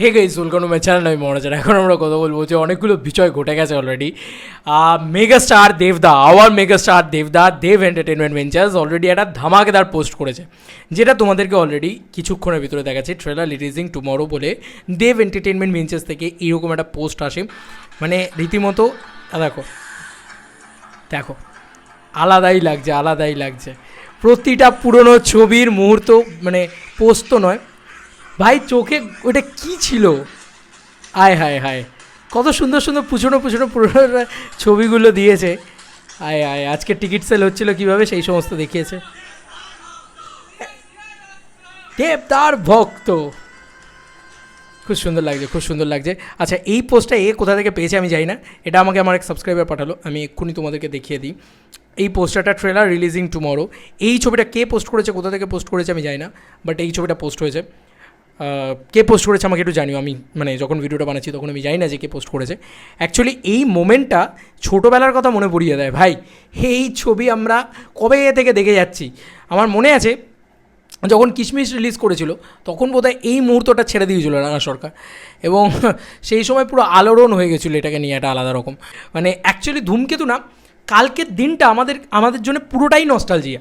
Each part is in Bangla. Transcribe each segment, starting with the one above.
Hey guys welcome to my channel আমি মহারাজার এখন আমরা কথা বলব যে অনেকগুলো বিষয় ঘটে গেছে অলরেডি মেগা স্টার দেবদা আওয়ার মেগা স্টার দেবদা দেব এন্টারটেনমেন্ট ভেঞ্চার্স অলরেডি একটা ধামাকেদার পোস্ট করেছে। যেটা তোমাদেরকে অলরেডি কিছুক্ষণের ভিতরে দেখাচ্ছে। ট্রেলার রিলিজিং টুমরো বলে দেব এন্টারটেনমেন্ট ভেঞ্চার্স থেকে এরকম একটা পোস্ট আসে। মানে রীতিমতো দেখো। দেখো। আলাদাই লাগছে আলাদাই লাগছে। প্রতিটা পুরনো ছবির মুহূর্ত মানে পোস্ত নয়। ভাই, চোখে ওটা কি ছিল? আয়, হায় হায়। কত সুন্দর সুন্দর পুছনো পুছনো পুরনো ছবিগুলো দিয়েছে। আয় আয়, আজকে টিকিট সেল হচ্ছিল কীভাবে, সেই সমস্ত দেখিয়েছে। দেবদার ভক্ত। খুব সুন্দর লাগছে, খুব সুন্দর লাগছে। আচ্ছা এই পোস্টটা এ কোথা থেকে পেয়েছে আমি জানি না। এটা আমাকে আমার এক সাবস্ক্রাইবার পাঠালো, আমি এক্ষুনি তোমাদেরকে দেখিয়ে দিই। এই পোস্টারটা ট্রেলার রিলিজিং টুমরো এই ছবিটা কে পোস্ট করেছে, কোথা থেকে পোস্ট করেছে আমি জানি না বাট এই ছবিটা পোস্ট হয়েছে। কে পোস্ট করেছে আমাকে একটু জানিও। আমি মানে যখন ভিডিওটা বানাচ্ছি তখন আমি জানি না যে কে পোস্ট করেছে। অ্যাকচুয়ালি এই মোমেন্টটা ছোটোবেলার কথা মনে পড়িয়ে দেয়। ভাই, এই ছবি আমরা কবে থেকে দেখে যাচ্ছি? আমার মনে আছে, যখন কিশমিশ রিলিজ করেছিল, তখন বোধহয় এই মুহূর্তটা ছেড়ে দিয়েছিল রানা সরকার। এবং সেই সময় পুরো আলোড়ন হয়ে গেছিল এটাকে নিয়ে, একটা আলাদা রকম। মানে অ্যাকচুয়ালি ধূমকেতু না, কালকের দিনটা আমাদের আমাদের জন্য পুরোটাই নস্টালজিয়া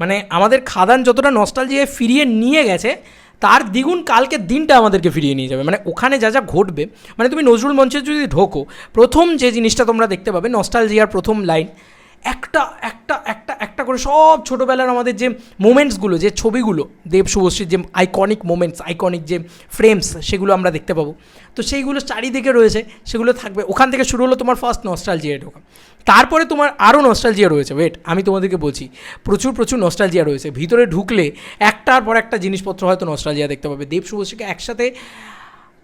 মানে আমাদের খাদান যতটা নস্টালজিয়ায় ফিরিয়ে নিয়ে গেছে তার দ্বিগুণ কালকে দিনটা আমাদেরকে ফিরিয়ে নিয়ে যাবে। মানে ওখানে যা যা ঘটবে মানে তুমি নজরুল মঞ্চে যদি ঢোকো, প্রথম যে জিনিসটা তোমরা দেখতে পাবে নস্টালজিয়ার প্রথম লাইন একটা একটা একটা একটা করে সব ছোটোবেলার আমাদের যে মোমেন্টসগুলো, যে ছবিগুলো, দেব শুভশ্রীর যে আইকনিক মোমেন্টস আইকনিক যে ফ্রেমস সেগুলো আমরা দেখতে পাবো। তো সেইগুলো চারিদিকে রয়েছে, সেগুলো থাকবে। ওখান থেকে শুরু হলো তোমার ফার্স্ট নস্টালজিয়া ঢোকা তারপরে তোমার আরও নস্টালজিয়া রয়েছে। ওয়েট আমি তোমাদেরকে বলছি, প্রচুর প্রচুর নস্টালজিয়া রয়েছে। ভিতরে ঢুকলে একটার পর একটা জিনিসপত্র হয়তো নস্টালজিয়া দেখতে পাবে। দেব শুভশ্রীকে একসাথে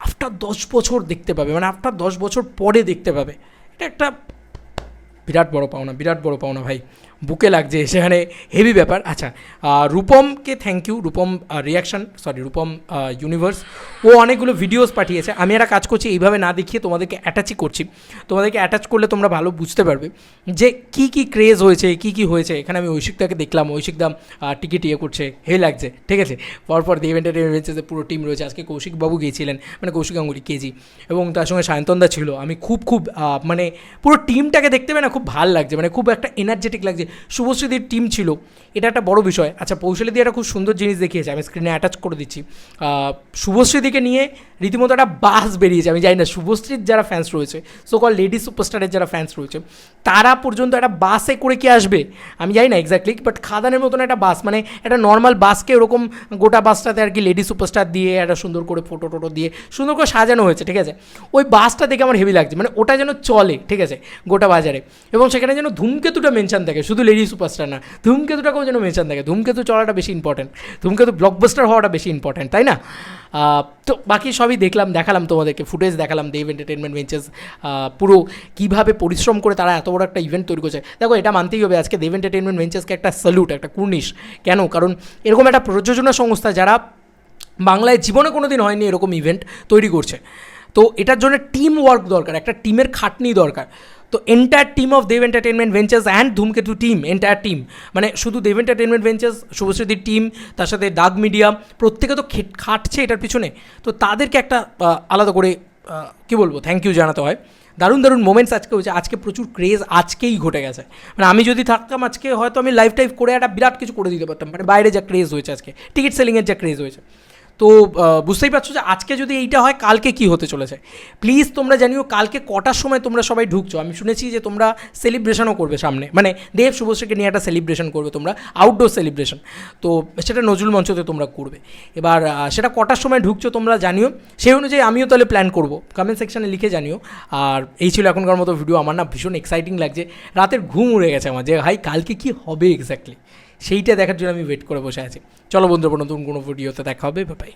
আফটার দশ বছর দেখতে পাবে মানে আফটার দশ বছর পরে দেখতে পাবে। এটা একটা বিরাট বড় পাওনা, বিরাট বড় পাওনা ভাই। বুকে লাগছে, সেখানে হেভি ব্যাপার। আচ্ছা রূপমকে thank you Rupam reaction sorry Rupam universe ও অনেকগুলো ভিডিওস পাঠিয়েছে। আমি একটা কাজ করছি, এইভাবে না দেখিয়ে তোমাদেরকে অ্যাটাচই করছি। তোমাদেরকে অ্যাটাচ করলে তোমরা ভালো বুঝতে পারবে যে কি কি ক্রেজ হয়েছে, কি কি হয়েছে। এখানে আমি ঐশিকদাকে দেখলাম, ঐশিকদা টিকিট ইয়ে করছে হে লাগছে, ঠিক আছে? পরপর দেব এন্টারটেনমেন্টসের পুরো টিম রয়েছে, আজকে কৌশিকবাবু গিয়েছিলেন মানে কৌশিক গাঙ্গুলি, কেজি। এবং তার সঙ্গে সায়ন্তনদা ছিল। আমি খুব খুব মানে পুরো টিমটাকে দেখতে পেয়ে না খুব ভালো লাগছে মানে খুব একটা এনার্জেটিক লাগছে। শুভশ্রীদির টিম ছিল। এটা একটা বড় বিষয়। আচ্ছা পৌশালী দিয়ে একটা খুব সুন্দর জিনিস দেখিয়েছে, আমি স্ক্রিনে অ্যাটাচ করে দিচ্ছি। শুভশ্রীদিকে নিয়ে রীতিমতো একটা বাস বেরিয়েছে, আমি জানি না, শুভশ্রীর যারা ফ্যান্স রয়েছে সো কল লেডি সুপারস্টারের যারা ফ্যান্স রয়েছে, তারা পর্যন্ত একটা বাসে করে কি আসবে? আমি জানি না এক্স্যাক্টলি বাট খাদানের মতন একটা বাস মানে একটা নর্মাল বাসকে ওরকম গোটা বাসটাতে আর কি লেডি সুপারস্টার দিয়ে একটা সুন্দর করে ফটো টোটো দিয়ে সুন্দর করে সাজানো হয়েছে, ঠিক আছে? ওই বাসটা দেখে আমার হেভি লাগছে মানে ওটা যেন চলে, ঠিক আছে, গোটা বাজারে। এবং সেখানে যেন ধূমকেতুটা মেনশান থাকে, শুধু লেডি সুপারস্টার না। ধূমকেতুটাকেও যেন মেনশন থাকে। ধূমকেতু চলাটা বেশি ইম্পর্টেন্ট ধূমকেতু ব্লকবাস্টার হওয়াটা বেশি ইম্পর্টেন্ট তাই না? তো বাকি সবই দেখলাম, দেখালাম তোমাদেরকে ফুটেজ দেখালাম, দেব এন্টারটেনমেন্ট ভেঞ্চার্স পুরো কীভাবে পরিশ্রম করে তারা এত বড় একটা ইভেন্ট তৈরি করছে। দেখো, এটা মানতেই হবে, আজকে দেব এন্টারটেনমেন্ট ভেঞ্চার্সকে একটা স্যালুট একটা কুর্নিশ। কেন? কারণ এরকম একটা প্রযোজনা সংস্থা যারা বাংলায় জীবনে কোনো দিন হয়নি এরকম ইভেন্ট তৈরি করছে। তো এটার জন্য টিম ওয়ার্ক দরকার, একটা টিমের খাটনি দরকার। তো entire team of Dev Entertainment Ventures and Dhumketu team entire team মানে শুধু দেব এন্টারটেনমেন্ট ভেঞ্চার্স শুভশ্রীদির টিম তার সাথে ডাক মিডিয়া প্রত্যেকে তো খাটছে এটার পিছনে। তো তাদেরকে একটা আলাদা করে কী বলব থ্যাংক ইউ জানাতে হয়। দারুণ দারুণ মোমেন্টস আজকে হয়েছে। আজকে প্রচুর ক্রেজ আজকেই ঘটে গেছে। মানে আমি যদি থাকতাম আজকে, হয়তো আমি লাইফ টাইফ করে একটা বিরাট কিছু করে দিতে পারতাম। মানে বাইরে যা ক্রেজ হয়েছে আজকে টিকিট সেলিংয়ের যা ক্রেজ হয়েছে। তো বুঝতেই পারছ যে আজকে যদি এইটা হয়, কালকে কি হতে চলেছে? প্লিজ তোমরা জানিও, কালকে কটার সময় তোমরা সবাই ঢুকছো? আমি শুনেছি যে তোমরা সেলিব্রেশনও করবে সামনে। মানে দেব শুভশ্রীকে নিয়ে একটা সেলিব্রেশন করবে তোমরা আউটডোর সেলিব্রেশন তো সেটা নজরুল মঞ্চতে তোমরা করবে। এবার সেটা কটার সময় ঢুকছো তোমরা জানিও। সেই অনুযায়ী আমিও তাহলে প্ল্যান করব। কমেন্ট সেকশানে লিখে জানিও। আর এই ছিল এখনকার মতো ভিডিও আমার না ভীষণ এক্সাইটিং লাগছে। রাতের ঘুম উড়ে গেছে আমার যে, ভাই, কালকে কি হবে এক্স্যাক্টলি সেইটা দেখার জন্য আমি ওয়েট করে বসে আছি। চলো বন্ধুরা, নতুন কোনো ভিডিওতে দেখা হবে। বাই